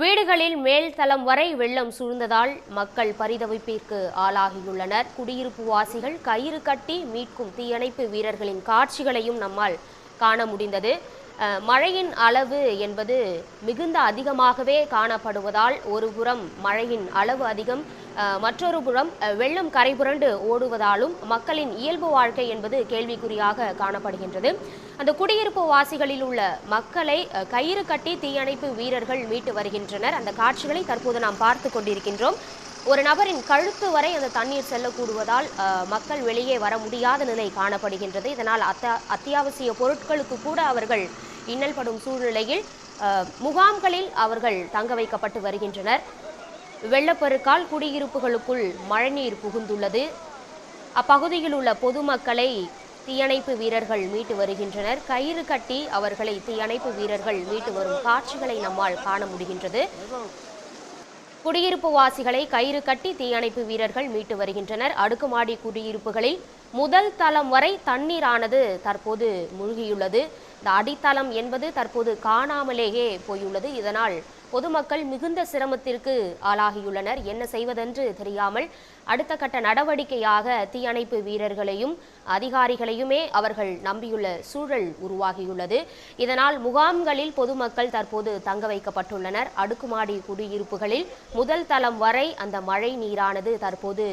வீடுகளில் மேல் தளம் வரை வெள்ளம் சூழ்ந்ததால் மக்கள் பரிதவிப்பிற்கு ஆளாகியுள்ளனர். குடியிருப்பு வாசிகள் கயிறு கட்டி மீட்கும் தீயணைப்பு வீரர்களின் காட்சிகளையும் நம்மால் காண முடிந்தது. மழையின் அளவு என்பது மிகுந்த அதிகமாகவே காணப்படுவதால் ஒருபுறம் மழையின் அளவு அதிகம். மற்றொரு புறம் அஹ், வெள்ளம் கரைபுரண்டு ஓடுவதாலும் மக்களின் இயல்பு வாழ்க்கை என்பது கேள்விக்குறியாக காணப்படுகின்றது. அந்த குடியிருப்பு வாசிகளில் உள்ள மக்களை கயிறு கட்டி தீயணைப்பு வீரர்கள் மீட்டு வருகின்றனர். அந்த காட்சிகளை தற்போது நாம் பார்த்து கொண்டிருக்கின்றோம். ஒரு நபரின் கழுத்து வரை அந்த தண்ணீர் செல்லக்கூடுவதால் மக்கள் வெளியே வர முடியாத நிலை காணப்படுகின்றது. இதனால் அத்த அத்தியாவசிய பொருட்களுக்கு கூட அவர்கள் இன்னல்படும் சூழ்நிலையில் முகாம்களில் அவர்கள் தங்க வைக்கப்பட்டு வருகின்றனர். வெள்ளப்பெருக்கால் குடியிருப்புகளுக்குள் மழைநீர் புகுந்துள்ளது. அப்பகுதியில் உள்ள பொதுமக்களை தீயணைப்பு வீரர்கள் மீட்டு வருகின்றனர். கயிறு கட்டி அவர்களை தீயணைப்பு வீரர்கள் மீட்டு வரும் காட்சிகளை நம்மால் காண முடிகின்றது. குடியிருப்பு வாசிகளை கயிறு கட்டி தீயணைப்பு வீரர்கள் மீட்டு வருகின்றனர். அடுக்குமாடி குடியிருப்புகளில் முதல் தளம் வரை தண்ணீரானது தற்போது மூழ்கியுள்ளது. இந்த அடித்தளம் என்பது தற்போது காணாமலேயே போயுள்ளது. இதனால் பொதுமக்கள் மிகுந்த சிரமத்திற்கு ஆளாகியுள்ளனர். என்ன செய்வதென்று தெரியாமல் அடுத்த கட்ட நடவடிக்கையாக தீயணைப்பு வீரர்களையும் அதிகாரிகளையுமே அவர்கள் நம்பியுள்ள சூழல் உருவாகியுள்ளது. இதனால் முகாம்களில் பொதுமக்கள் தற்போது தங்க வைக்கப்பட்டுள்ளனர். அடுக்குமாடி குடியிருப்புகளில் முதல் தளம் வரை அந்த மழை நீரானது தற்போது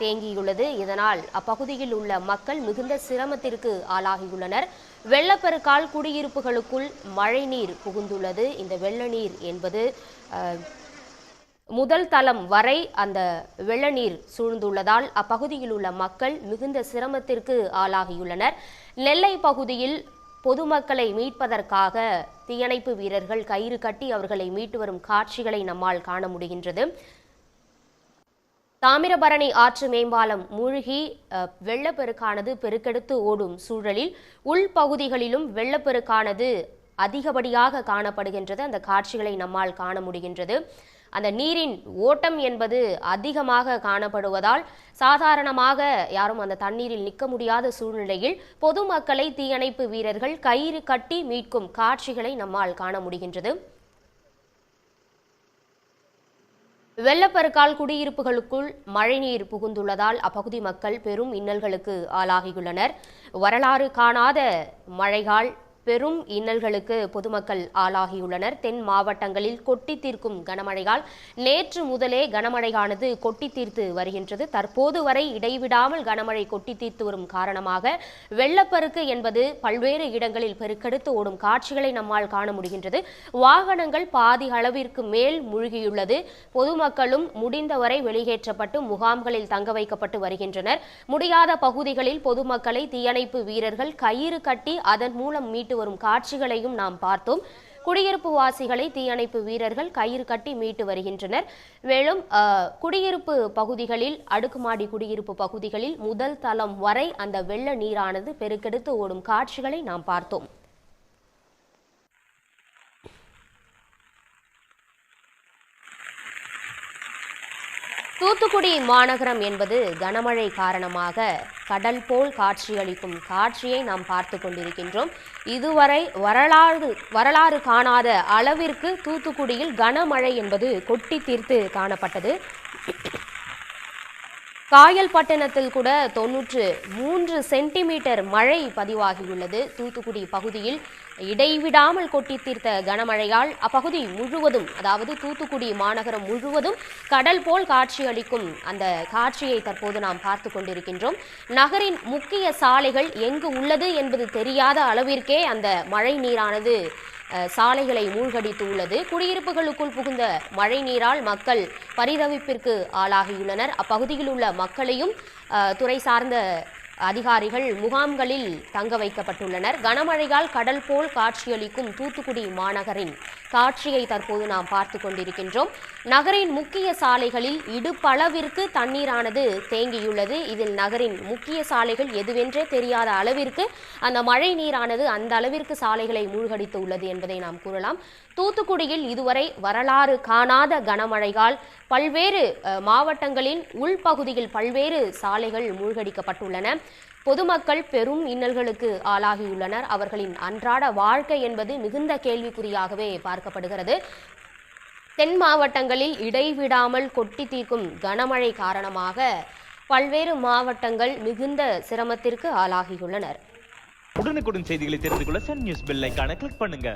தேங்கியுள்ளது. இதனால் அப்பகுதியில் உள்ள மக்கள் மிகுந்த சிரமத்திற்கு ஆளாகியுள்ளனர். வெள்ளப்பெருக்கால் குடியிருப்புகளுக்குள் மழைநீர் புகுந்துள்ளது. இந்த வெள்ள நீர் என்பது முதல் தளம் வரை அந்த வெள்ள நீர் சூழ்ந்துள்ளதால் அப்பகுதியில் உள்ள மக்கள் மிகுந்த சிரமத்திற்கு ஆளாகியுள்ளனர். நெல்லை பகுதியில் பொதுமக்களை மீட்பதற்காக தீயணைப்பு வீரர்கள் கயிறு கட்டி அவர்களை மீட்டு வரும் காட்சிகளை நம்மால் காண முடிகின்றது. தாமிரபரணி ஆற்று மேம்பாலம் மூழ்கி வெள்ளப்பெருக்கானது பெருக்கெடுத்து ஓடும் சூழலில் உள்பகுதிகளிலும் வெள்ளப்பெருக்கானது அதிகப்படியாக காணப்படுகின்றது. அந்த காட்சிகளை நம்மால் காண முடிகின்றது. அந்த நீரின் ஓட்டம் என்பது அதிகமாக காணப்படுவதால் சாதாரணமாக யாரும் அந்த தண்ணீரில் நிற்க முடியாத சூழ்நிலையில் பொதுமக்களை தீயணைப்பு வீரர்கள் கயிறு கட்டி மீட்கும் காட்சிகளை நம்மால் காண முடிகின்றது. வெள்ளப்பெருக்கால் குடியிருப்புகளுக்குள் மழைநீர் புகுந்துள்ளதால் அப்பகுதி மக்கள் பெரும் இன்னல்களுக்கு ஆளாகியுள்ளனர். வரலாறு காணாத மழையால் பெரும் இன்னல்களுக்கு பொதுமக்கள் ஆளாகியுள்ளனர். தென் மாவட்டங்களில் கொட்டி தீர்க்கும் கனமழையால் நேற்று முதலே கனமழையானது கொட்டி தீர்த்து வருகின்றது. தற்போது வரை இடைவிடாமல் கனமழை கொட்டி தீர்த்து வரும் காரணமாக வெள்ளப்பெருக்கு என்பது பல்வேறு இடங்களில் பெருக்கெடுத்து ஓடும் காட்சிகளை நம்மால் காண முடிகின்றது. வாகனங்கள் பாதி அளவிற்கு மேல் மூழ்கியுள்ளது. பொதுமக்களும் முடிந்தவரை வெளியேற்றப்பட்டு முகாம்களில் தங்க வைக்கப்பட்டு வருகின்றனர். முடியாத பகுதிகளில் பொதுமக்களை தீயணைப்பு வீரர்கள் கயிறு கட்டி அதன் மூலம் மீட்டு வரும் காட்சிகளையும் நாம் பார்த்தோம். குடியிருப்பு வாசிகளை தீயணைப்பு வீரர்கள் கயிறு கட்டி மீட்டு வருகின்றனர். மேலும் குடியிருப்பு பகுதிகளில் அடுக்குமாடி குடியிருப்பு பகுதிகளில் முதல் தளம் வரை அந்த வெள்ள நீரானது பெருக்கெடுத்து ஓடும் காட்சிகளை நாம் பார்த்தோம். தூத்துக்குடி மாநகரம் என்பது கனமழை காரணமாக கடல் போல் காட்சியளிக்கும் காட்சியை நாம் பார்த்து கொண்டிருக்கின்றோம். இதுவரை வரலாறு வரலாறு காணாத அளவிற்கு தூத்துக்குடியில் கனமழை என்பது கொட்டி தீர்த்து காணப்பட்டது. காயல்பட்டினத்தில் கூட தொன்னூற்று மூன்று சென்டிமீட்டர் மழை பதிவாகியுள்ளது. தூத்துக்குடி பகுதியில் இடைவிடாமல் கொட்டி தீர்த்த கனமழையால் அப்பகுதி முழுவதும் அதாவது தூத்துக்குடி மாநகரம் முழுவதும் கடல் போல் காட்சியளிக்கும் அந்த காட்சியை தற்போது நாம் பார்த்து கொண்டிருக்கின்றோம். நகரின் முக்கிய சாலைகள் எங்கு உள்ளது என்பது தெரியாத அளவிற்கே அந்த மழை நீரானது சாலைகளை மூழ்கடித்து உள்ளது. குடியிருப்புகளுக்குள் புகுந்த மழை நீரால் மக்கள் பரிதவிப்பிற்கு ஆளாகியுள்ளனர். அப்பகுதியில் உள்ள மக்களையும் அஹ், துறை சார்ந்த அதிகாரிகள் முகாம்களில் தங்க வைக்கப்பட்டுள்ளனர். கனமழையால் கடல் போல் காட்சியளிக்கும் தூத்துக்குடி மாநகரின் காட்சியை தற்போது நாம் பார்த்து கொண்டிருக்கின்றோம். நகரின் முக்கிய சாலைகளில் இடுப்பளவிற்கு தண்ணீரானது தேங்கியுள்ளது. இதில் நகரின் முக்கிய சாலைகள் எதுவென்றே தெரியாத அளவிற்கு அந்த மழை நீரானது அந்த அளவிற்கு சாலைகளை மூழ்கடித்து உள்ளது என்பதை நாம் கூறலாம். தூத்துக்குடியில் இதுவரை வரலாறு காணாத கனமழையால் பல்வேறு மாவட்டங்களின் உள்பகுதியில் பல்வேறு சாலைகள் மூழ்கடிக்கப்பட்டுள்ளன. பொதுமக்கள் பெரும் இன்னல்களுக்கு ஆளாகியுள்ளனர். அவர்களின் அன்றாட வாழ்க்கை என்பது மிகுந்த கேள்விக்குறியாகவே பார்க்கப்படுகிறது. தென் மாவட்டங்களில் இடைவிடாமல் கொட்டி தீர்க்கும் கனமழை காரணமாக பல்வேறு மாவட்டங்கள் மிகுந்த சிரமத்திற்கு ஆளாகியுள்ளனர். உடனுக்குடன் செய்திகளை தெரிந்து கொள்ள சன் நியூஸ் பெல் ஐக்கான கிளிக் பண்ணுங்க.